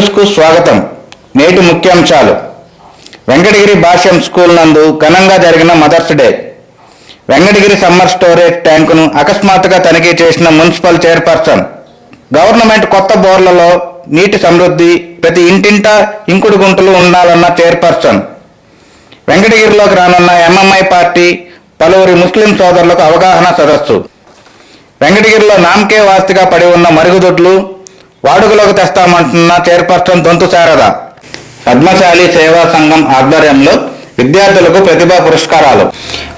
న్యూస్కు స్వాగతం. నేటి ముఖ్యాంశాలు. వెంకటగిరి భాష్యం స్కూల్ నందు ఘనంగా జరిగిన mother's day. Venkatagiri summer storage ట్యాంకును అకస్మాత్తుగా తనిఖీ చేసిన మున్సిపల్ చైర్పర్సన్. గవర్నమెంట్ కొత్త బోర్లలో నీటి సమృద్ధి ప్రతి ఇంటింటా ఇంకుడు గుంటలు ఉండాలన్న చైర్పర్సన్. వెంకటగిరిలోకి రానున్న ఎంఎంఐ పార్టీ పలువురి ముస్లిం సోదరులకు అవగాహన సదస్సు. వెంకటగిరిలో నామకే వాస్తిగా పడి ఉన్న మరుగుదొడ్లు వాడుకలోకి తెస్తామంటున్న చైర్పర్సన్ దొంతు శారద. పద్మశాలి సేవా సంఘం ఆధ్వర్యంలో విద్యార్థులకు ప్రతిభా పురస్కారాలు.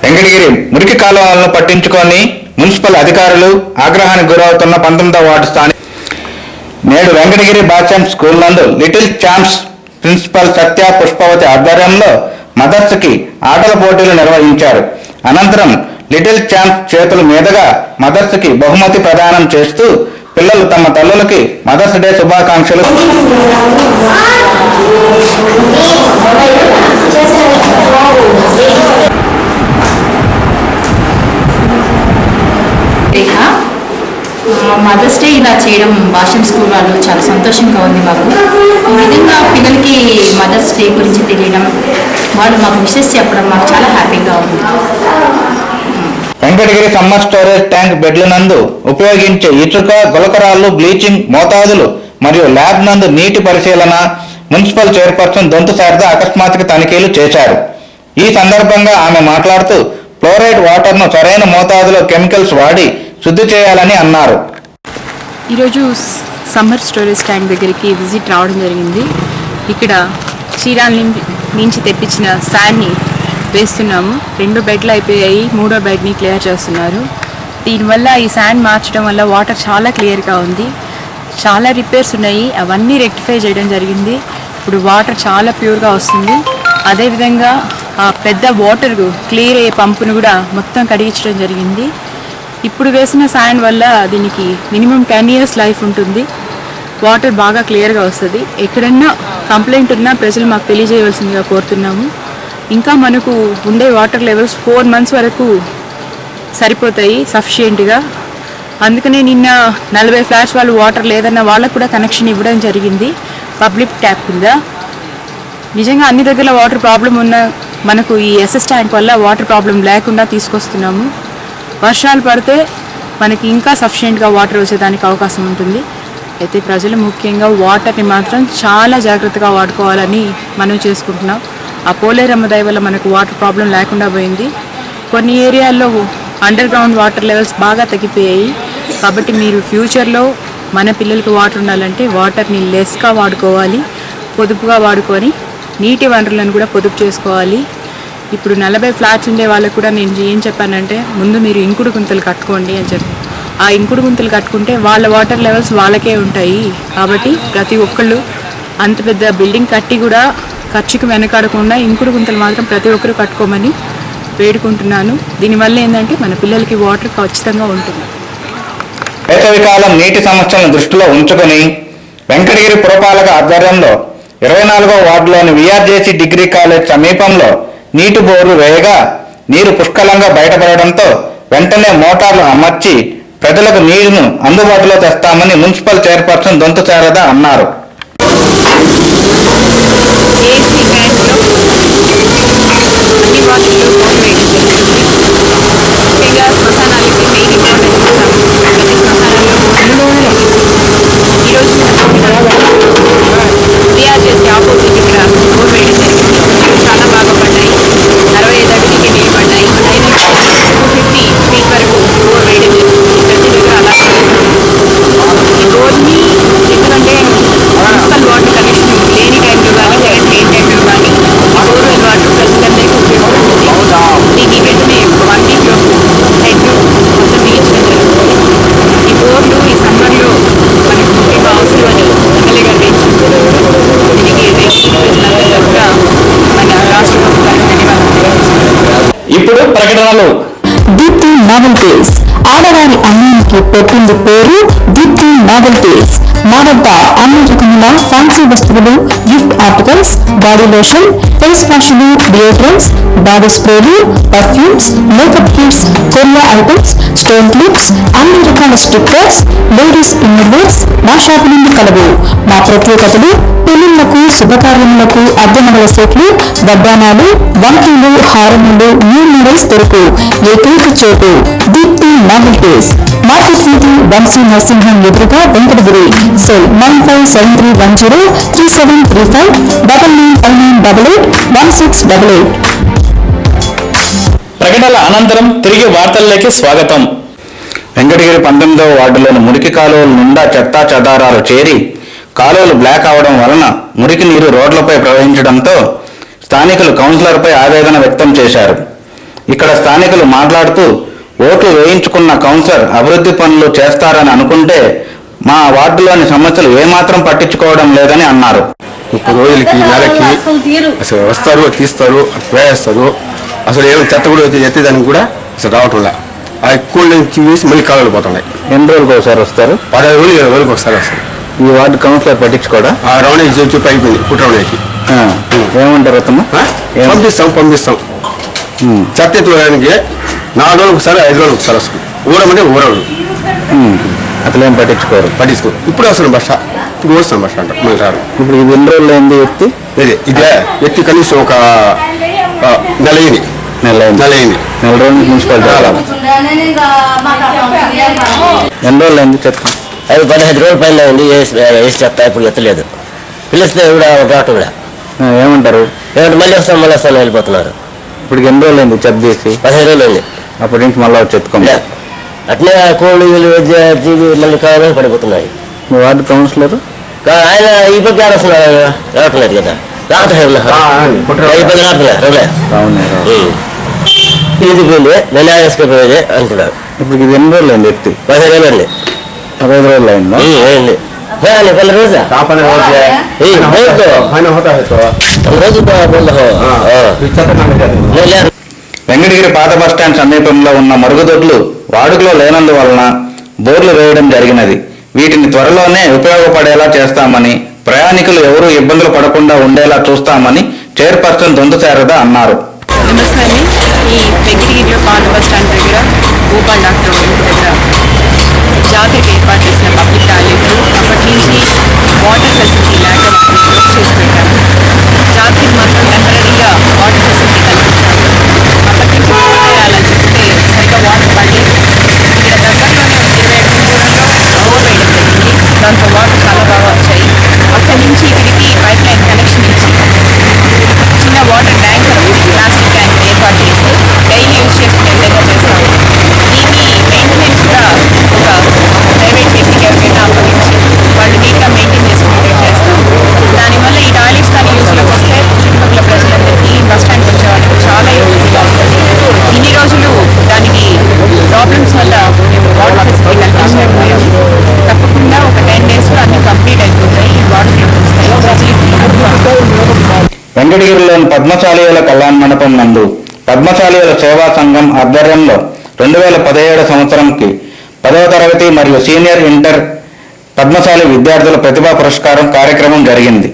వెంకటగిరి మురికి కాలువలను పట్టించుకొని మున్సిపల్ అధికారులు ఆగ్రహానికి గురవుతున్న పంతొమ్మిదవ వార్డు స్థానిక నేడు వెంకటగిరి బాచ్యం స్కూల్ నందు little champs principal Satya Pushpavathi ఆధ్వర్యంలో మదర్స్కి ఆటల పోటీలు నిర్వహించారు. అనంతరం లిటిల్ ఛాంప్స్ చేతుల మీదుగా మదర్స్కి బహుమతి ప్రదానం చేస్తూ పిల్లలు తమ తల్లులకి మదర్స్ డే శుభాకాంక్షలు. మదర్స్ డే ఇలా చేయడం భాషం స్కూల్ వాళ్ళు చాలా సంతోషంగా ఉంది మాకు. ఈ విధంగా పిల్లలకి మదర్స్ డే గురించి తెలియడం వాళ్ళు మాకు విషెస్ చెప్పడం మాకు చాలా హ్యాపీగా ఉంది. వెంకటగిరి సమ్మర్ స్టోరేజ్ ట్యాంక్ బెడ్ల నందు ఉపయోగించే ఇటుక గులకరాళ్ళు బ్లీచింగ్ మోతాదులు మరియు ల్యాబ్ నందు నీటి పరిశీలన మున్సిపల్ చైర్పర్సన్ దొంతు శారద అకస్మాత్తుగా తనిఖీలు చేశారు. ఈ సందర్భంగా ఆమె మాట్లాడుతూ ఫ్లోరైడ్ వాటర్ను సరైన మోతాదులో కెమికల్స్ వాడి శుద్ధి చేయాలని అన్నారు. ఈరోజు సమ్మర్ స్టోరేజ్ ట్యాంక్ దగ్గరికి విజిట్ రావడం జరిగింది. ఇక్కడ చీరాల నుంచి తెప్పించిన శాండ్ని వేస్తున్నాము. రెండు బెడ్లు అయిపోయాయి మూడో బెడ్ని క్లియర్ చేస్తున్నారు. దీనివల్ల ఈ శాండ్ మార్చడం వల్ల వాటర్ చాలా క్లియర్గా ఉంది. చాలా రిపేర్స్ ఉన్నాయి. అవన్నీ రెక్టిఫై చేయడం జరిగింది. ఇప్పుడు వాటర్ చాలా ప్యూర్గా వస్తుంది. అదేవిధంగా ఆ పెద్ద వాటర్ క్లియర్ అయ్యే పంపును కూడా మొత్తం కడిగించడం జరిగింది. ఇప్పుడు వేసిన శాండ్ వల్ల దీనికి మినిమం టెన్ ఇయర్స్ లైఫ్ ఉంటుంది. వాటర్ బాగా క్లియర్గా వస్తుంది. ఎక్కడన్నా కంప్లైంట్ ఉన్నా ప్రజలు మాకు తెలియజేయవలసిందిగా కోరుతున్నాము. ఇంకా మనకు ఉండే వాటర్ లెవెల్స్ ఫోర్ మంత్స్ వరకు సరిపోతాయి సఫిషియెంట్గా. అందుకనే నిన్న నలభై ఫ్లాట్స్ వాళ్ళు వాటర్ లేదన్న వాళ్ళకు కూడా కనెక్షన్ ఇవ్వడం జరిగింది పబ్లిక్ ట్యాప్ కింద. నిజంగా అన్ని దగ్గర వాటర్ ప్రాబ్లం ఉన్న మనకు ఈ ఎస్ఎస్ ట్యాంక్ వల్ల వాటర్ ప్రాబ్లం లేకుండా తీసుకొస్తున్నాము. వర్షాలు పడితే మనకి ఇంకా సఫిషియెంట్గా వాటర్ వచ్చేదానికి అవకాశం ఉంటుంది. అయితే ప్రజలు ముఖ్యంగా వాటర్ని మాత్రం చాలా జాగ్రత్తగా వాడుకోవాలని మనం చేసుకుంటున్నాం. ఆ పోలేరమ్మ దయ వల్ల మనకు వాటర్ ప్రాబ్లం లేకుండా పోయింది. కొన్ని ఏరియాల్లో అండర్ గ్రౌండ్ వాటర్ లెవెల్స్ బాగా తగ్గిపోయాయి. కాబట్టి మీరు ఫ్యూచర్లో మన పిల్లలకు వాటర్ ఉండాలంటే వాటర్ని లెస్గా వాడుకోవాలి. పొదుపుగా వాడుకొని నీటి వనరులను కూడా పొదుపు చేసుకోవాలి. ఇప్పుడు నలభై ఫ్లాట్స్ ఉండే వాళ్ళకు కూడా నేను ఏం చెప్పానంటే ముందు మీరు ఇంకుడు గుంతలు కట్టుకోండి అని చెప్పి. ఆ ఇంకుడు గుంతలు కట్టుకుంటే వాళ్ళ వాటర్ లెవెల్స్ వాళ్ళకే ఉంటాయి. కాబట్టి ప్రతి ఒక్కళ్ళు అంత పెద్ద బిల్డింగ్ కట్టి కూడా ఖర్చుకు వెనకాడకుండా ఇంకుడు గుంతలు మాత్రం ప్రతి ఒక్కరు కట్టుకోమని వేడుకుంటున్నాను. దీనివల్ల ఏంటంటే మన పిల్లలకి వాటర్ ఖచ్చితంగా ఉంటుంది. వేసవికాలం నీటి సమస్యలను దృష్టిలో ఉంచుకొని వెంకటగిరి పురపాలక ఆధ్వర్యంలో ఇరవై నాలుగో వార్డులోని విఆర్జేసి డిగ్రీ కాలేజ్ సమీపంలో నీటి బోరు వేయగా నీరు పుష్కలంగా బయటపడడంతో వెంటనే మోటార్లు అమర్చి ప్రజలకు నీరును అందుబాటులో తెస్తామని మున్సిపల్ చైర్పర్సన్ దొంతు శారద అన్నారు. AC me Everything runs through. ప్రకటనలు. దీప్తి నావెల్టీస్ ఆడవారి అన్నానికి పెట్టింది పేరు దీప్తి నావెల్టీస్ మా వద్ద అన్ని రకముల ఫ్యాన్సీ వస్తువులు gift articles body lotion face వాష్లు deodorants body స్ప్రేలు perfumes makeup kits Korea items stone clips అన్ని రకాల స్టిక్కర్స్ లేడీస్ ఇన్నర్వేర్స్ మా షాప్ నుండి కలవు మా ప్రత్యేకతలు పెళ్ళిళ్ళకు శుభకార్యములకు అద్దెనగల సెట్లు వడ్డానాలు వంకీలు హారములు న్యూ మోడల్స్ దొరుకు ఏకైక చోటు దీప్తి నావెల్టీస్ మార్కెట్ వీధి వంశీ నరసింహం ఎదురుగా Venkatagiri cell nine five seven three one zero three seven three five double nine five nine double eight one six double eight ప్రకటనల అనంతరం తిరిగి వార్తల్లోకి స్వాగతం. వెంకటగిరి పంతొమ్మిదవ వార్డులోని మురికి కాలువల నిండా చెత్తా చెదారాలు చేరి కాలువలు బ్లాక్ అవడం వలన మురికి నీరు రోడ్లపై ప్రవహించడంతో స్థానికులు కౌన్సిలర్పై ఆవేదన వ్యక్తం చేశారు. ఇక్కడ స్థానికులు మాట్లాడుతూ ఓట్లు వేయించుకున్న కౌన్సిలర్ అభివృద్ధి పనులు చేస్తారని అనుకుంటే మా వార్డులోని సమస్యలు ఏమాత్రం పట్టించుకోవడం లేదని అన్నారు. ముప్పై రోజులకి నెలకి అసలు వస్తారు తీస్తారు వేస్తారు అసలు ఏమైనా చెత్త కూడా వచ్చి ఎత్తేదానికి కూడా అసలు రావటంలే ఆ ఎక్కువ నుంచి వేసి మళ్ళీ కాలువలు పోతున్నాయి. ఎన్ని రోజులకు ఒకసారి వస్తారు? పదహైదు రోజులు ఇరవై రోజులకు ఒకసారి వస్తారు. ఈ వార్డు కౌన్సిలర్ పట్టించుకోవడా ఆ రౌండ్ చెప్పి అయిపోయింది పుట్ట రౌండ్ వేసి ఆ, ఏమంటారు అతను పంపిస్తాం. పంపిస్తాం చెత్త ఎత్తుకోవడానికి నాలుగు రోజులకు ఒకసారి ఐదు రోజులకు ఒకసారి వస్తుంది. ఊరమంటే ఊరడు. అసలు ఏం పట్టించుకోరు? పట్టించుకో ఇప్పుడు వస్తున్నాం బస్ వస్తున్నాం బస్ స్టాండ్ మళ్ళీ రారు ఇప్పుడు ఇది ఎన్ని రోజులు అయింది ఎత్తి ఇదే ఇదే ఎత్తి కనీసం ఒక నెల అయింది. నెల అయింది. నెల అయింది. నెల రోజులు మున్సిపాలిటీ. ఎన్ని రోజులు అయింది చెత్త అది పదహైదు రోజుల పైన ఉంది వేసి చెప్తా ఇప్పుడు ఎత్తలేదు. పిలిస్తే కూడా లే ఆ, ఏమంటారు? ఏమంటే మళ్ళీ వస్తాం మళ్ళీ వస్తాం వెళ్ళిపోతున్నారు. ఇప్పుడు ఎన్ని రోజులు అయింది చెత్త తీసి పదిహేను రోజులు ఉంది అప్పటి నుంచి మళ్ళీ వచ్చి ఎత్తుకోండి. లే అట్నే కోళ్ళు మళ్ళీ కావాలి పడిపోతున్నాయి. మీ వార్డు కౌన్సిలర్? ఆయన ఈ పక్క ఆడ వస్తున్నారు రావట్లేదు కదా రావట్లేదు ఈ పక్క రావట్లే రలే అవునే ఇది పోయింది నేను వేసుకుపోయేది అనుకున్నాను ఇప్పుడు ఇది ఎన్ని రోజులు అయింది ఎత్తి పదిహేను రోజులు అండి పదహైదు రోజులు అయిందా అయింది పది రోజు కాపనే होते हैं ए, बहुत तो। फाइन होता है तो రోజు बोल रहा हाँ ले వెంకటగిరి పాత బస్టాండ్ సమీపంలో ఉన్న మరుగుదొడ్లు వాడుకలో లేనందువలన బోర్లు వేయడం జరిగినది వీటిని త్వరలోనే ఉపయోగపడేలా చేస్తామని ప్రయాణికులు ఎవరూ ఇబ్బందులు పడకుండా ఉండేలా చూస్తామని చైర్పర్సన్ దొంత శారద అన్నారు. నమస్తే ఈ వెంకటగిరిలో పాత స్టాండ్ దగ్గర భూపాల్ డాక్టర్ దగ్గర జాతరకి ఏర్పాటు చేసిన పబ్లిక్ టాయిలెట్ అప్పటి నుంచి వాటర్ ఫెసిలిటీ లేక చేసి జాతరకి మాత్రం టెంపరీగా వాటర్ ఫెసిలిటీ అప్పటి నుంచి చేయాలని సరిగ్గా వాటర్ పడలేదు ఇక్కడ దగ్గరలోనే ఒక ఇరవై అడుగుల దూరంలో బోర్ వేయడం జరిగింది దాంతో వాటర్ చాలా బాగా వచ్చాయి అక్కడి నుంచి ఇక్కడికి పైప్ లైన్ కనెక్షన్ ఇచ్చి చిన్న వాటర్ ట్యాంకర్ ప్లాస్టిక్ ట్యాంక్ ఏర్పాటు చేసి డైలీ యూజ్ చేసుకునే విధంగా చేస్తాము దీన్ని మెయింటెనెన్స్ కూడా ఒక ప్రైవేట్ వ్యక్తికి ఎవరికైనా అప్పగించి వాళ్ళు నీట్గా మెయింటైన్ చేసుకునేటట్టు చేస్తాం దానివల్ల ఈ టాయిలెట్స్ కానీ యూస్లోకి వస్తే చుట్టుపక్కల ప్రజలందరికీ బస్ స్టాండ్కి వచ్చే వాళ్ళకి చాలా యూజ్గా ఉంటుంది ఇన్ని రోజులు దానికి ప్రాబ్లమ్స్ వల్ల మేము వాటర్ ఫెసిలిటీ కల్పించలేకపోయాము తప్పకుండా ఒక టెన్ డేస్లో అన్ని కంప్లీట్ అయిపోతాయి ఈ వాటర్ వస్తాయి ప్రజలకి వెంకటగిరిలోని పద్మశాలయుల కళ్యాణ మండపం నందు పద్మశాలీయుల సేవా సంఘం ఆధ్వర్యంలో రెండు వేల పదిహేడు సంవత్సరంకి పదవ తరగతి మరియు సీనియర్ ఇంటర్ పద్మశాలి విద్యార్థుల ప్రతిభా పురస్కారం కార్యక్రమం జరిగింది.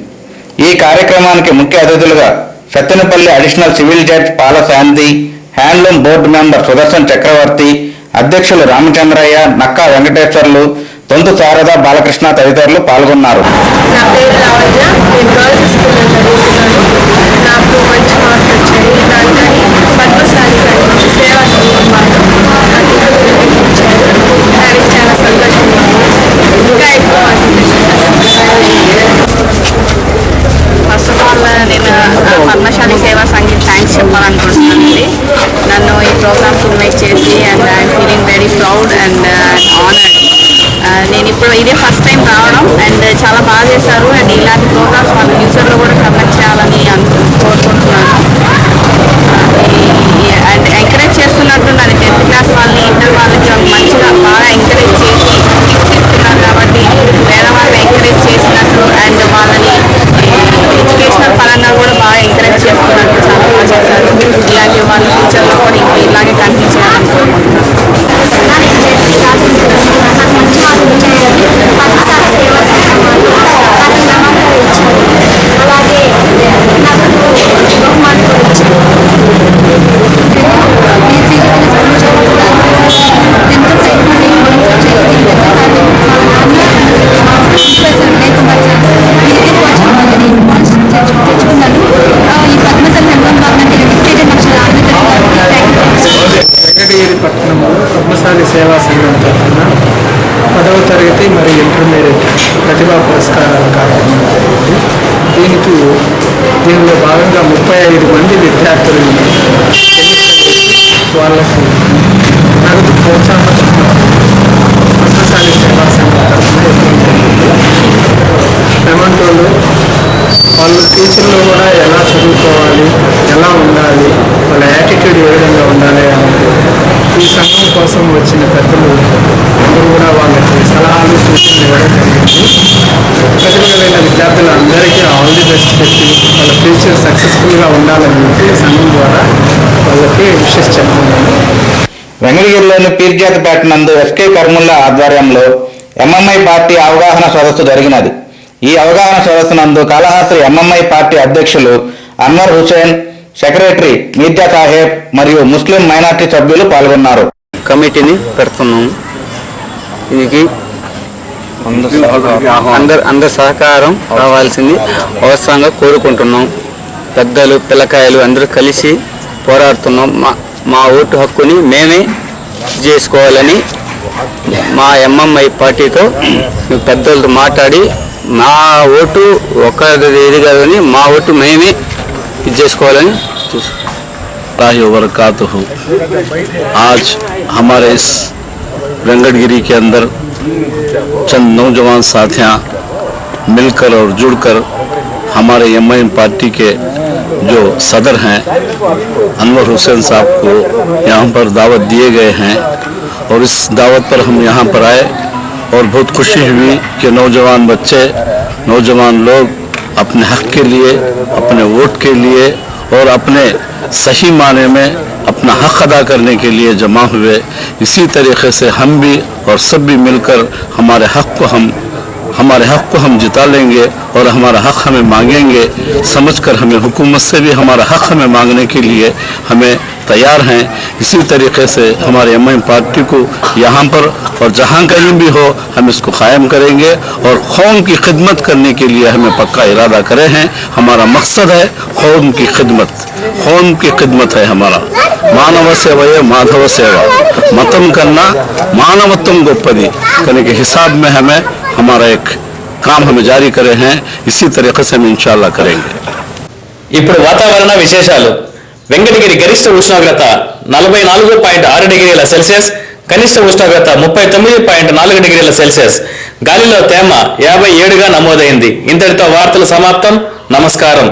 ఈ కార్యక్రమానికి ముఖ్య అతిథులుగా Sattenapalli additional civil judge Pala Shanti handloom board member Sudarshan Chakravarthi అధ్యక్షులు రామచంద్రయ్య నక్కా వెంకటేశ్వర్లు తొంతు శారద బాలకృష్ణ తదితరులు పాల్గొన్నారు. నా పేరు నేను గర్ల్స్ స్కూల్లో ఇదే ఫస్ట్ టైం రావడం అండ్ చాలా బాగా చేశారు. అండ్ ఇలాంటి ప్రోగ్రామ్స్ వాళ్ళు ఫ్యూచర్లో కూడా కండక్ట్ చేయాలని అనుకు ముప్పై ఐదు మంది విద్యార్థులు ఎన్నికలు వాళ్ళకు నగదు ప్రోత్సాహం పద్మశాలి సేవా సంఘం తరఫున వాళ్ళు ఫ్యూచర్లో కూడా ఎలా చదువుకోవాలి ఎలా ఉండాలి వాళ్ళ యాటిట్యూడ్ ఏ విధంగా ఉండాలి అనేది ఈ సంఘం కోసం వచ్చిన పెద్దలు అందరూ కూడా వాళ్ళకి సలహాలు సూచనలు ఇవ్వడం జరిగింది. విద్యార్థులందరికీ ఆల్ ది బెస్ట్ పెట్టి వాళ్ళ ఫ్యూచర్ సక్సెస్ఫుల్గా ఉండాలని చెప్పి సంఘం ద్వారా వాళ్ళకి విషెస్ చెప్తున్నాను. వెంకటగిరిలోని పీర్జాతిపేట నందు ఎస్కే కర్ముల్లా ఆధ్వర్యంలో ఎంఎంఐ పార్టీ అవగాహన సదస్సు జరిగినది. ఈ అవగాహన సదస్సు నందు కాళహస్త్రి ఎంఎంఐ పార్టీ అధ్యక్షులు అన్వర్ హుసేన్ సెక్రటరీ మీర్జా సాహెబ్ మరియు ముస్లిం మైనార్టీ సభ్యులు పాల్గొన్నారు. కమిటీని పెడుతున్నాము దీనికి అందరు అందరి సహకారం కావాల్సింది అవసరంగా కోరుకుంటున్నాం పెద్దలు పిల్లకాయలు అందరూ కలిసి పోరాడుతున్నాం మా మా ఓటు హక్కుని మేమే చేసుకోవాలని మా ఎంఎంఐ పార్టీతో మేము పెద్దలతో మాట్లాడి మా ఓటు ఒకరిది ఇది కాదని మా ఓటు మేమే ఇది చేసుకోవాలని చూసు वरकत आज हमारे इस वेंगटगिरी के अंदर चंद नौजवान साथियाँ, मिलकर और जुड़कर हमारे एम पार्टी के जो सदर हैं, अनवर हुसैन साहब को यहाँ पर दावत दिए गए हैं और इस दावत पर हम यहाँ पर आए और बहुत खुशी हुई कि नौजवान बच्चे, नौजवान लोग अपने हक के लिए, अपने वोट के लिए और अपने सही माने में اپنا حق ادا کرنے کے لیے جمع ہوئے، اسی طریقے سے ہم بھی اور سب بھی مل کر ہمارے حق کو ہم، ہمارے حق کو ہم جتا لیں گے اور ہمارا حق ہمیں مانگیں گے۔ سمجھ کر ہمیں حکومت سے بھی ہمارا حق ہمیں مانگنے کے لیے ہمیں تیار ہیں۔ اسی طریقے سے ہمارے ایم ایم پارٹی کو یہاں پر اور جہاں کہیں بھی ہو، ہم اس کو قائم کریں گے اور قوم کی خدمت کرنے کے لیے ہمیں پکا ارادہ کرے ہیں۔ ہمارا مقصد ہے قوم کی خدمت، قوم کی خدمت ہے ہمارا۔ మానవ సేవయే మాధవ సేవ మతం కన్నా మానవత్వం గొప్పది कने के हिसाब में हमें हमारा एक काम हमें जारी करे हैं इसी तरीके से हम इंशाल्लाह करेंगे ఇప్పుడు వాతావరణ విశేషాలు వెంకటగిరి గరిష్ట ఉష్ణోగ్రత నలభై నాలుగు పాయింట్ ఆరు డిగ్రీల సెల్సియస్ కనిష్ట ఉష్ణోగ్రత ముప్పై తొమ్మిది పాయింట్ నాలుగు డిగ్రీల సెల్సియస్ గాలిలో తేమ యాభై ఏడుగా నమోదైంది ఇంతటితో వార్తలు సమాప్తం నమస్కారం